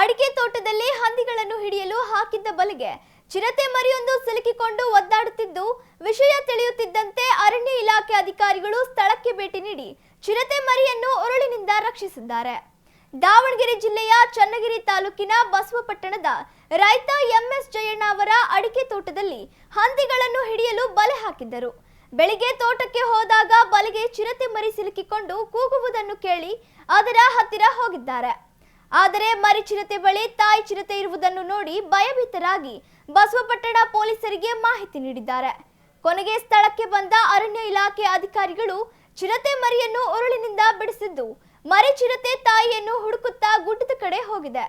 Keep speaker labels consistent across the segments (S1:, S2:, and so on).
S1: ಅಡಿಕೆ ತೋಟದಲ್ಲಿ ಹಂದಿಗಳನ್ನು ಹಿಡಿಯಲು ಹಾಕಿದ್ದ ಬಲೆಗೆ ಚಿರತೆ ಮರಿಯೊಂದು ಸಿಲುಕಿಕೊಂಡು ಒದ್ದಾಡುತ್ತಿದ್ದು ವಿಷಯ ತಿಳಿಯುತ್ತಿದ್ದಂತೆ ಅರಣ್ಯ ಇಲಾಖೆ ಅಧಿಕಾರಿಗಳು ಸ್ಥಳಕ್ಕೆ ಭೇಟಿ ನೀಡಿ ಚಿರತೆ ಮರಿಯನ್ನು ಉರುಳಿನಿಂದ ರಕ್ಷಿಸಿದ್ದಾರೆ. ದಾವಣಗೆರೆ ಜಿಲ್ಲೆಯ ಚನ್ನಗಿರಿ ತಾಲೂಕಿನ ಬಸವಪಟ್ಟಣದ ರೈತ ಎಂಎಸ್ ಜಯಣ್ಣ ಅವರ ಅಡಿಕೆ ತೋಟದಲ್ಲಿ ಹಂದಿಗಳನ್ನು ಹಿಡಿಯಲು ಬಲೆ ಹಾಕಿದ್ದರು. ಬೆಳಿಗ್ಗೆ ತೋಟಕ್ಕೆ ಹೋದಾಗ ಬಲೆಗೆ ಚಿರತೆ ಮರಿ ಸಿಲುಕಿಕೊಂಡು ಕೂಗುವುದನ್ನು ಕೇಳಿ ಅದರ ಹತ್ತಿರ ಹೋಗಿದ್ದಾರೆ. ಆದರೆ ಮರಿ ಚಿರತೆ ಬಳಿ ತಾಯಿ ಚಿರತೆ ಇರುವುದನ್ನು ನೋಡಿ ಭಯಭೀತರಾಗಿ ಬಸವಪಟ್ಟಣ ಪೊಲೀಸರಿಗೆ ಮಾಹಿತಿ ನೀಡಿದ್ದಾರೆ. ಕೊನೆಗೆ ಸ್ಥಳಕ್ಕೆ ಬಂದ ಅರಣ್ಯ ಇಲಾಖೆ ಅಧಿಕಾರಿಗಳು ಚಿರತೆ ಮರಿಯನ್ನು ಉರುಳಿನಿಂದ ಬಿಡಿಸಿದ್ದು, ಮರಿ ಚಿರತೆ ತಾಯಿಯನ್ನು ಹುಡುಕುತ್ತಾ ಗುಡ್ಡದ ಕಡೆ ಹೋಗಿದೆ.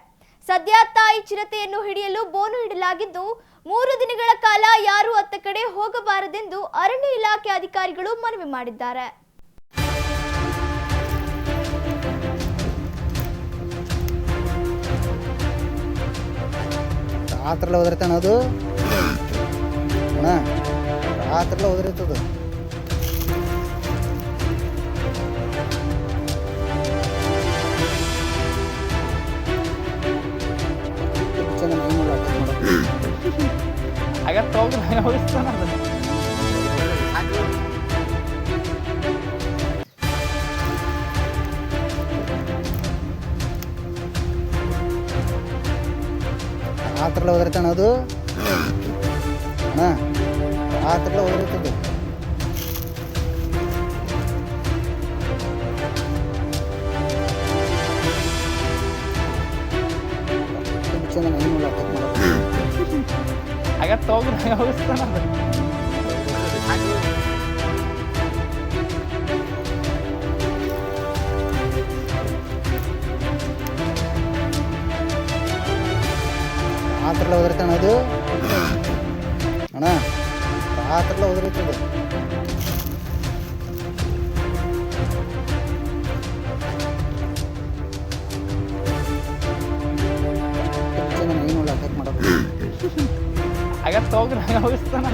S1: ಸದ್ಯ ತಾಯಿ ಚಿರತೆಯನ್ನು ಹಿಡಿಯಲು ಬೋನು ಇಡಲಾಗಿದ್ದು, ಮೂರು ದಿನಗಳ ಕಾಲ ಯಾರೂ ಅತ್ತ ಕಡೆ ಹೋಗಬಾರದೆಂದು ಅರಣ್ಯ ಇಲಾಖೆ ಅಧಿಕಾರಿಗಳು ಮನವಿ ಮಾಡಿದ್ದಾರೆ.
S2: ರಾತ್ರೆಲ್ಲ ಒದರ್ತಾನ ಅದು ಅಣ್ಣ ರಾತ್ರೆಲ್ಲ ಒದರಿರ್ತದ
S3: ಹಾಗಾದ್ರೆ. ಹೋಗಿ ಹೋಗಿಸ್ತಾನ
S2: ರಾತ್ರೆಲ್ಲ ಒದರ್ತಾನ ಅದು ಹಾಂ ಆತ್ರಲ್ಲ.
S3: ಅಗರ್ ಹೋಗಿ ಹೋಗಿಸ್ತಾನ
S2: ರಾತ್ರೆಲ್ಲ ಹೋದ್ರೆ ಅದು ಅಣ್ಣ ರಾತ್ರೆಲ್ಲ ಒದರಿರ್ತದ ಚಂದ ಏನು ಮೇಲೆ ಅಟ್ಯಾಕ್ ಮಾಡೋದು.
S3: ಅಗರ್ ಹೋಗಿ ಹೋಗಿಸ್ತಾನ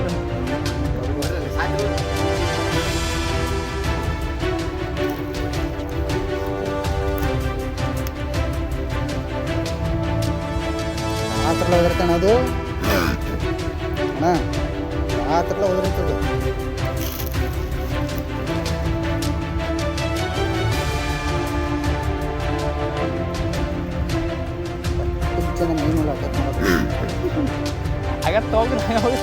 S2: ರಾತ್ರಿ ಹೋದಿರ್ತಾನೆ ಅದು? ಅಣ್ಣ ರಾತ್ರಿ ಹೋದಿರ್ತದೆ ಜನ
S3: ಮೀನು ಹೋಗಿ